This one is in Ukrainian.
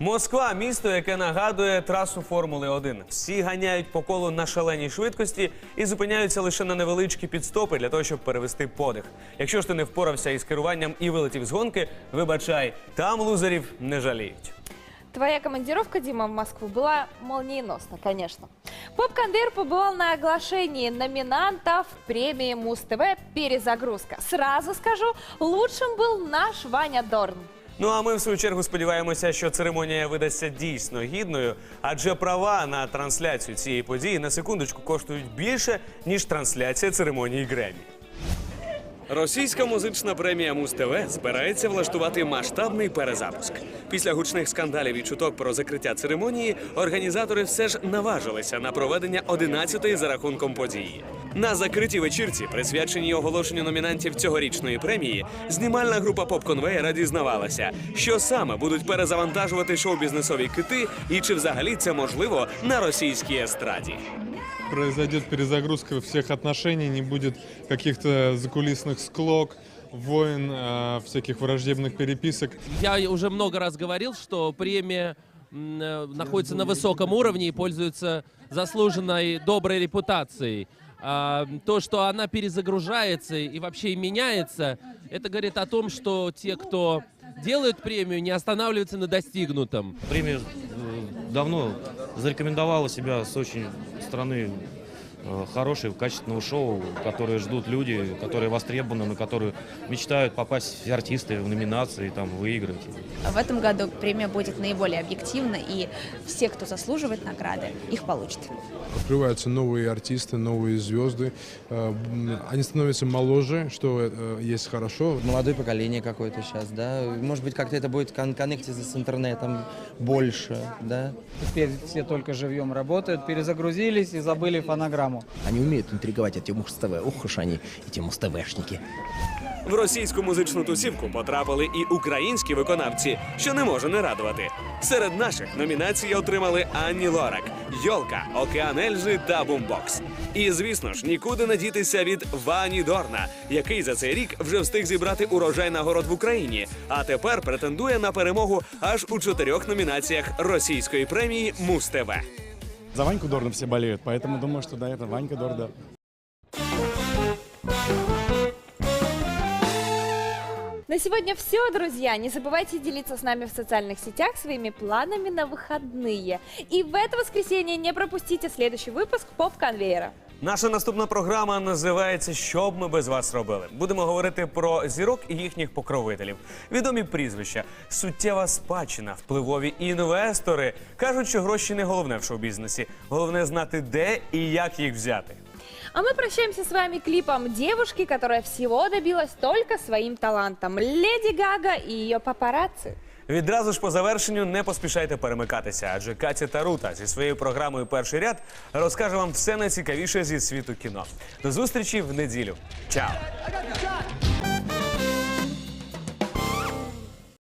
Москва місто, яке нагадує трасу Формули 1. Всі ганяють по колу на шаленій швидкості і зупиняються лише на невеличкі підстопи для того, щоб перевести подих. Якщо ж ти не впорався із керуванням і вилетів з гонки, вибачай, там лузерів не жаліють. Твоя командировка, Дима, в Москву была молниеносна, конечно. Поп-кондер побывал на оглашении номинантов премии Муз-ТВ «Перезагрузка». Сразу скажу, лучшим был наш Ваня Дорн. Ну а ми в свою чергу сподіваємося, що церемонія видасться дійсно гідною, адже права на трансляцію цієї події на секундочку коштують більше ніж трансляція церемонії Гремі. Російська музична премія Муз-ТВ збирається влаштувати масштабний перезапуск. Після гучних скандалів і чуток про закриття церемонії організатори все ж наважилися на проведення 11-ї за рахунком події. На закритій вечірці, присвяченій оголошенню номінантів цьогорічної премії, знімальна група поп-конвеєра дізнавалася, що саме будуть перезавантажувати шоу-бізнесові кити, і чи взагалі це можливо на російській естраді. произойдет перезагрузка всех отношений, не будет каких-то закулисных склок, войн, э, всяких враждебных переписок. Я уже много раз говорил, что премия э, находится на высоком уровне и пользуется заслуженной доброй репутацией. А, то, что она перезагружается и вообще меняется, это говорит о том, что те, кто делают премию, не останавливаются на достигнутом. Премия э, давно зарекомендовала себя с очень стороны хорошего, качественного шоу, которые ждут люди, которые востребованы, на которые мечтают попасть все артисты в номинации, там, выиграть. В этом году премия будет наиболее объективна, и все, кто заслуживает награды, их получат. Открываются новые артисты, новые звезды. Э, Они становятся моложе, что э, есть хорошо. молодое поколение какое-то сейчас, да. Может быть, как-то это будет кон- коннектиться с интернетом больше, да. Теперь все только живьем работают, перезагрузились и забыли фонограмму. Они умеют интриговать эти муз-ТВ. Ух уж они, эти муз-ТВшники. В російську музичну тусівку потрапили і українські виконавці, що не може не радувати. Серед наших номінації отримали Анні Лорак, Йолка, Океан Ельзи та Бумбокс. І звісно ж, нікуди не дітися від Вані Дорна, який за цей рік вже встиг зібрати урожай нагород в Україні, а тепер претендує на перемогу аж у чотирьох номінаціях російської премії Муз ТВ. За Ваньку Дорна все болеют, поэтому думаю, что да, это Ванька Дорда. На сегодня все, друзья. Не забывайте делиться с нами в социальных сетях своими планами на выходные. И в это воскресенье не пропустите следующий выпуск «Поп-конвейера». Наша наступна програма називається Що б ми без вас робили. Будемо говорити про зірок і їхніх покровителів. Відомі прізвища, суттєва спадщина, впливові інвестори. Кажуть, що гроші не головне в шоу-бізнесі. Головне знати, де і як їх взяти. А мы прощаемся с вами клипом девушки, которая всего добилась только своим талантом. Леди Гага и ее папарацци. Відразу ж по завершенню не поспішайте перемикатися, адже Катя Тарута зі своєю програмою Перший ряд розкаже вам все найцікавіше зі світу кіно. До зустрічі в неділю. Чао!